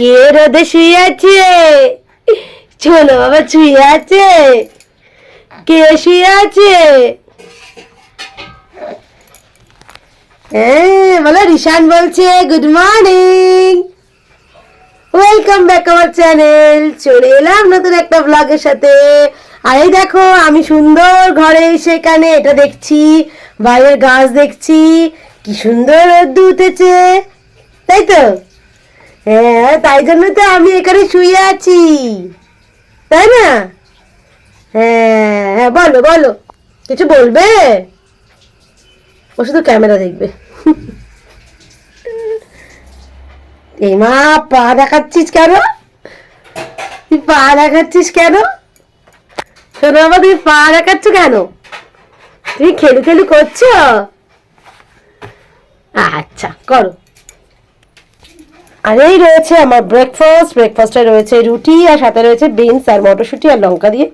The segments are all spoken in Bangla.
কে রোদে শুয়ে আছে চলো বাবা শুয়ে আছে কে শুয়ে আছে হ্যাঁ বলো, রিশান বলছে গুড মর্নিং ওয়েলকাম ব্যাক আমার চ্যানেল চলে এলাম নতুন একটা ব্লগের সাথে। আর দেখো, আমি সুন্দর ঘরে সেখানে এটা দেখছি বাইরের গাছ দেখছি। কি সুন্দর রোদ্দু উঠেছে। তাই তো? হ্যাঁ তাই জন্য তো আমি এখানে শুয়ে আছি। তাই না? হ্যাঁ হ্যাঁ বলো বলো। কিছু বলবে? ও শুধু ক্যামেরা দেখবে। এই মা, পা দেখাচ্ছিস কেন? তুই পা দেখাচ্ছিস কেন? শোনো বাবা, তুমি পা দেখাচ্ছ কেন? তুমি খেলু খেলু করছ? আচ্ছা করো। আর এই রয়েছে আমার ব্রেকফাস্ট ব্রেকফাস্টে রয়েছে রুটি আর সাথে রয়েছে বিনস আর মটরশুঁটি আর লঙ্কা দিয়ে।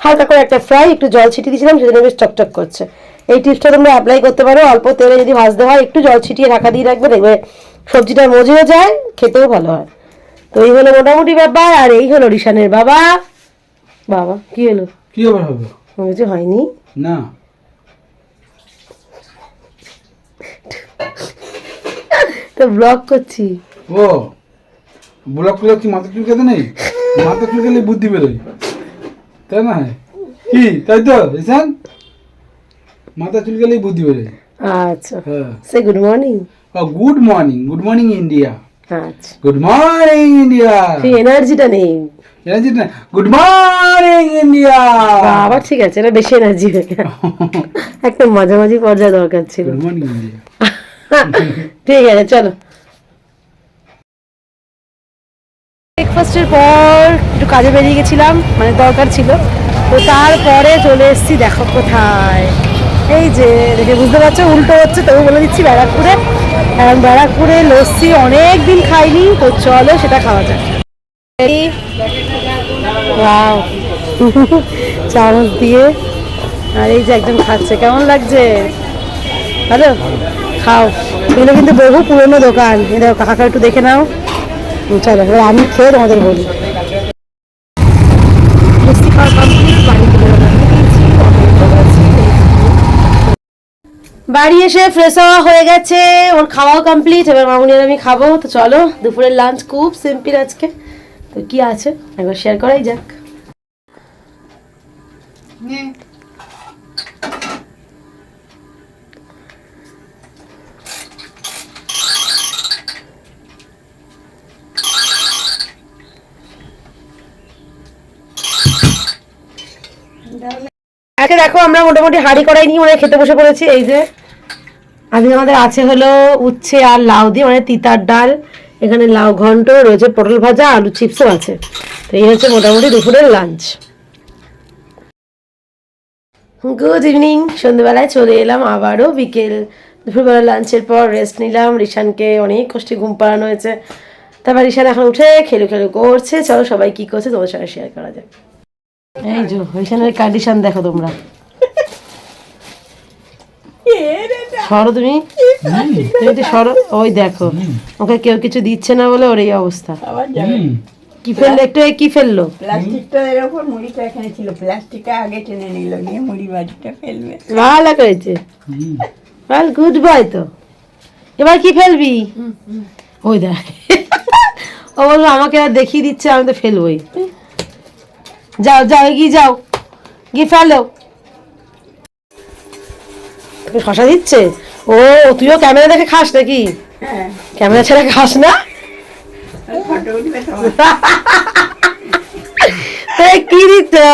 হালকা করে একটা ফ্রাই একটু জল ছিটিয়ে দিয়েছিলাম সেজন্য বেশ চকচক করছে। এই টিপসটা তোমরা অ্যাপ্লাই করতে পারো অল্প তেলে যদি ভাজতে হয় একটু জল ছিটিয়ে ঢাকা দিয়ে রাখবে দেখবে সবজিটা মজেও যায় খেতেও ভালো হয়। তো এই হলো মোটামুটি ব্যাপার আর এই হলো রিশানের বাবা। বাবা কি হলো? কি আবার হবে? কিছু হয়নি? না। তো ব্লগ করছি। ও ব্লক করলে কি মাথা চুলকাতে নেই? মাথা চুলকালে বুদ্ধি বেরোয়। তাই না? কি? তাই তো ঈশান মাথা চুলকালেই বুদ্ধি বেরোয়। আচ্ছা। সে গুড মর্নিং ও good morning good morning India আচ্ছা। গুড মর্নিং ইন্ডিয়া সেই এনার্জিটা নেই গুড মর্নিং ইন্ডিয়া বাবা ঠিক আছে এটা বেশি এনার্জি হয়ে গেল। একটা মাঝামাঝি পর্যায়ে দরকার ছিল। গুড মর্নিং ইন্ডিয়া ঠিক আছে চলো। ব্রেকফাস্টের পর একটু কাজে বেরিয়ে গেছিলাম মানে দরকার ছিল। তো তারপরে চলে এসেছি, দেখো কোথায়। এই যে, দেখে বুঝতে পারছ, উল্টো হচ্ছে তবু বলে দিচ্ছি, ব্যারাকপুরে। কারণ ব্যারাকপুরে লস্যি অনেক দিন খাইনি, তো চলো সেটা খাওয়া যাক। চামচ দিয়ে। আর এই যে একজন খাচ্ছে, কেমন লাগছে? ভালো? খাও। এগুলো কিন্তু বহু পুরনো দোকান। দেখো কাকা একটু দেখে নাও। চলো, এবার আমি খেয়ে তোমাদের বলি। খাওয়া বাড়ি এসে ফ্রেশ হওয়া হয়ে গেছে, ওর খাওয়াও কমপ্লিট এবার মামুনি আর আমি খাব। তো চলো, দুপুরের লাঞ্চ খুব সিম্পল আজকে। তো কি আছে? একবার শেয়ার করাই যাক। আজকে দেখো আমরা মোটামুটি হাঁড়ি কড়াই নিয়ে মানে খেতে বসে পড়েছি, এই যে। আজকে আমাদের আছে হলো উচ্ছে আর লাউ দিয়ে মানে তিতার ডাল, এখানে লাউ ঘন্ট রয়েছে পটল ভাজা, আলু চিপসও আছে। তো এই হচ্ছে মোটামুটি দুপুরের লাঞ্চ গুড ইভিনিং সন্ধ্যেবেলায় চলে এলাম আবারও বিকেল। দুপুরবেলা লাঞ্চের পর রেস্ট নিলাম, রিশানকে অনেক কষ্টে ঘুম পাড়ানো হয়েছে। তারপর রিশান এখন উঠে খেলু খেলু করছে, চলো সবাই কি করছে তোমাদের সঙ্গে শেয়ার করা যাক। এই যে রিশানের কন্ডিশন দেখো তোমরা। সরো তুমি। তুমি তো সরো। ওই দেখো ওকে কেউ কিছু দিচ্ছে না বলে ওর এই অবস্থা। কি ফেলল? একটু কি ফেলল? প্লাস্টিকটা এর ওপর মুড়িটা এখানে ছিল। প্লাস্টিকটা আগে টেনে নিল নিয়ে মুড়ি বাড়িটা ফেলবে। ভালো করেছে। ভালো গুড বয় তো। এবার কি ফেলবি? ওই দেখ। ও বলল আমাকে আর দেখিয়ে দিচ্ছে আমি তো ফেলবই। যাও যাও এগিয়ে যাও। গিয়ে ফেলো। তোকে শশা দিচ্ছে? ও তুইও ক্যামেরা দেখে খাস নাকি? হ্যাঁ। ক্যামেরা ছাড়া খাস না? কি দিতে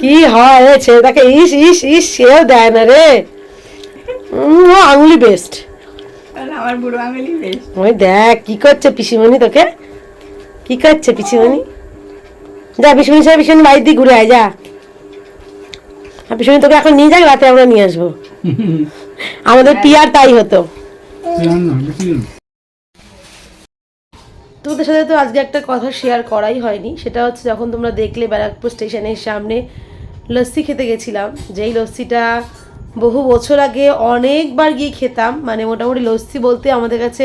কি হয় রে ছেলেটাকে? ইস ইস ইস সেও দেয় না রে। উম, ও আঙুলি বেস্ট আমার বুড়ো আঙুলি বেশ ওই দেখ কি করছে পিসিমণি তোকে? কি করছে পিসিমণি? যা পিসিমণি সাহেব পিসিমণি বাড়ির দিকে ঘুরে আয়, যা। পিসিমণি তোকে এখন নিয়ে যাক, রাতে আমরা নিয়ে আসব। আমাদের পিয়ার তাই হতো। তোমাদের সাথে তো আজকে একটা কথা শেয়ার করাই হয়নি। সেটা হচ্ছে যখন তোমরা দেখলে ব্যারাকপুর স্টেশনের সামনে লস্যি খেতে গেছিলাম, যেই লস্যিটা বহু বছর আগে অনেকবার গিয়ে খেতাম মানে মোটামুটি লস্যি বলতে আমাদের কাছে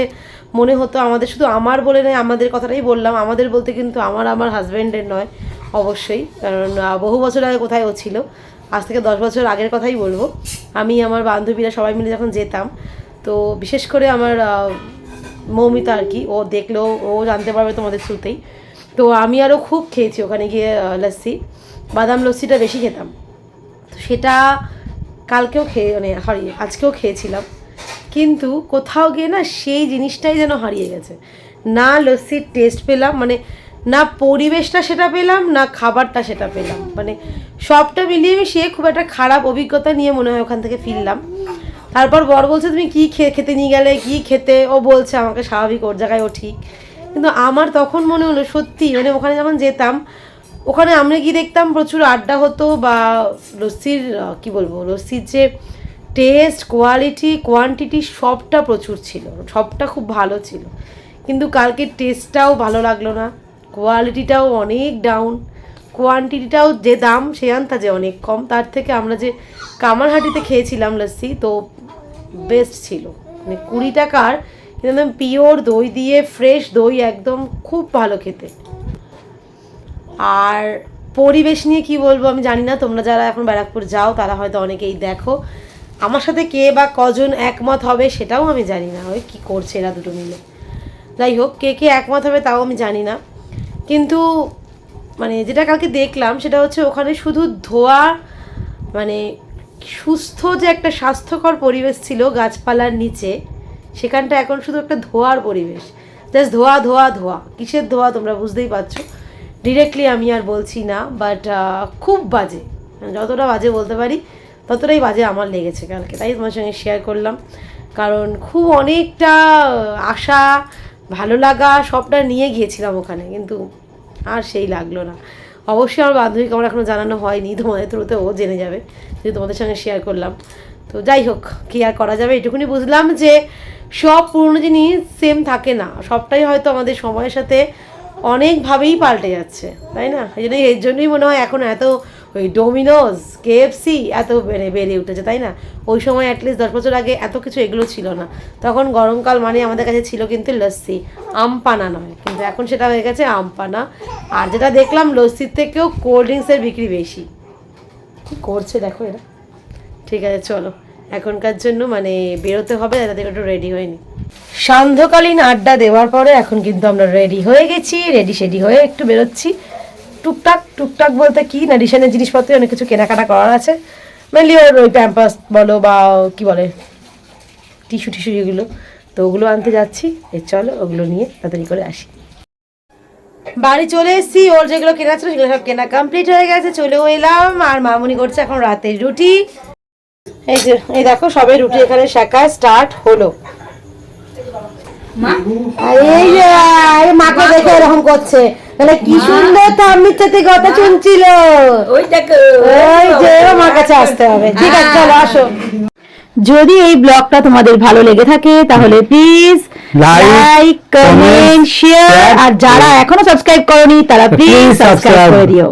মনে হতো আমাদের শুধু আমার বলে নয়, আমাদের কথাটাই বললাম। আমাদের বলতে কিন্তু আমার আমার হাজব্যান্ডের নয়, অবশ্যই। কারণ বহু বছর আগে কোথায় ও ছিল, আজ থেকে দশ বছর আগের কথাই বলব। আমি, আমার বান্ধবীরা সবাই মিলে যখন যেতাম, তো বিশেষ করে আমার মৌমিতা আর কি, ও দেখলেও ও জানতে পারবে তোমাদের শ্রুতেই তো আমি আরও খুব খেয়েছি ওখানে গিয়ে লস্যি। বাদাম লস্যিটা বেশি খেতাম। তো সেটা কালকেও খেয়ে মানে সরি আজকেও খেয়েছিলাম। কিন্তু কোথাও গিয়ে না সেই জিনিসটাই যেন হারিয়ে গেছে। না লস্যির টেস্ট পেলাম মানে না পরিবেশটা সেটা পেলাম, না খাবারটা সেটা পেলাম। মানে সবটা মিলিয়ে মিশিয়ে খুব একটা খারাপ অভিজ্ঞতা নিয়ে মনে হয় ওখান থেকে ফিরলাম। তারপর বর বলছে, তুমি কি খেয়ে খেতে নিয়ে গেলে? কি খেতে? ও বলছে, আমাকে স্বাভাবিক ওর জায়গায় ও ঠিক। কিন্তু আমার তখন মনে হলো, সত্যি মানে ওখানে যখন যেতাম, ওখানে আমরা গিয়ে দেখতাম প্রচুর আড্ডা হতো বা লস্যির কি বলব, লস্যির যে টেস্ট, কোয়ালিটি, কোয়ান্টিটি সবটা প্রচুর ছিল। সবটা খুব ভালো ছিল। কিন্তু কালকে টেস্টটাও ভালো লাগল না। কোয়ালিটিটাও অনেক ডাউন কোয়ান্টিটিটাও যে দাম, সে আনতা যে অনেক কম। তার থেকে আমরা যে কামারহাটিতে খেয়েছিলাম লস্যি, তো বেস্ট ছিল। মানে কুড়ি টাকার কিন্তু একদম পিওর দই দিয়ে ফ্রেশ দই একদম খুব ভালো খেতে। আর পরিবেশ নিয়ে কি বলব আমি জানি না। তোমরা যারা এখন ব্যারাকপুর যাও, তারা হয়তো অনেকেই দেখো। আমার সাথে কে বা কজন একমত হবে সেটাও আমি জানি না। ওই কী করছে এরা দুটো মিলে। যাই হোক, কে কে একমত হবে তাও আমি জানি না। কিন্তু মানে যেটা কালকে দেখলাম সেটা হচ্ছে ওখানে শুধু ধোয়া মানে সুস্থ যে একটা স্বাস্থ্যকর পরিবেশ ছিল গাছপালার নিচে, সেখানটা এখন শুধু একটা ধোয়ার পরিবেশ। জাস্ট ধোয়া ধোয়া ধোয়া। কিসের ধোয়া তোমরা বুঝতেই পারছ? ডিরেক্টলি আমি আর বলছি না বাট খুব বাজে। যতটা বাজে বলতে পারি ততটাই বাজে আমার লেগেছে কালকে, তাই তোমার সঙ্গে শেয়ার করলাম। কারণ খুব অনেকটা আশা, ভালো লাগা, সবটা নিয়ে গিয়েছিলাম ওখানে, কিন্তু আর সেই লাগল না। অবশ্যই আমার বান্ধবীকে আমার এখনও জানানো হয়নি, তোমাদের থ্রুতে ও জেনে যাবে যদি তোমাদের সঙ্গে শেয়ার করলাম। তো যাই হোক, কি আর করা যাবে, এটুকুনি বুঝলাম যে সব পুরনো জিনিস সেম থাকে না, সবটাই হয়তো আমাদের সময়ের সাথে অনেকভাবেই পাল্টে যাচ্ছে, তাই না? এই জন্যই, এর জন্যই মনে হয় এখন এত ওই ডোমিনোজ কেএফসি এত বেড়ে বেড়ে উঠেছে, তাই না? ওই সময় অ্যাটলিস্ট দশ বছর আগে এত কিছু এগুলো ছিল না। তখন গরমকাল মানে আমাদের কাছে ছিল কিন্তু লস্যি, আমপানা নয়। কিন্তু এখন সেটা হয়ে গেছে আমপানা। আর যেটা দেখলাম, লস্যির থেকেও কোল্ড ড্রিঙ্কসের বিক্রি বেশি। কি করছে দেখো এরা? ঠিক আছে, চলো। এখনকার জন্য মানে বেরোতে হবে তাদের একটু রেডি হয়নি। সান্ধ্যকালীন আড্ডা দেওয়ার পরে এখন কিন্তু আমরা রেডি হয়ে গেছি রেডি সেডি হয়ে একটু বেরোচ্ছি। টুকটাক টুকটাক বলতে কি না রিসেন্টের জিনিসপত্র অনেক কিছু কেনাকাটা করার আছে। মেনলি ওর ওই প্যাম্পাস বলো বা কি বলে টিস্যু টিস্যু যেগুলো তো ওগুলো আনতে যাচ্ছি। এ চলো ওগুলো নিয়ে তাড়াতাড়ি করে আসি। বাড়ি চলে এসেছি। ওর যেগুলো কেনা ছিল সেগুলো সব কেনা কমপ্লিট হয়ে গেছে। চলেও এলাম। আর মামুনি করছে এখন রাতের রুটি। এই যে এই দেখো সবে রুটি এখানে শেখা। স্টার্ট হলো। আর এই যে মাকে দেখে এরকম করছে। তাহলে কি সুন্দর তাম্মির সাথে কথা শুনছিল। ওই যে আমার কাছে আসতে হবে। ঠিক আছে চলো আসো। যদি এই ব্লগটা তোমাদের ভালো লেগে থাকে তাহলে প্লিজ লাইক কমেন্ট শেয়ার আর যারা এখনও সাবস্ক্রাইব করনি তারা প্লিজ সাবস্ক্রাইব করে দিও।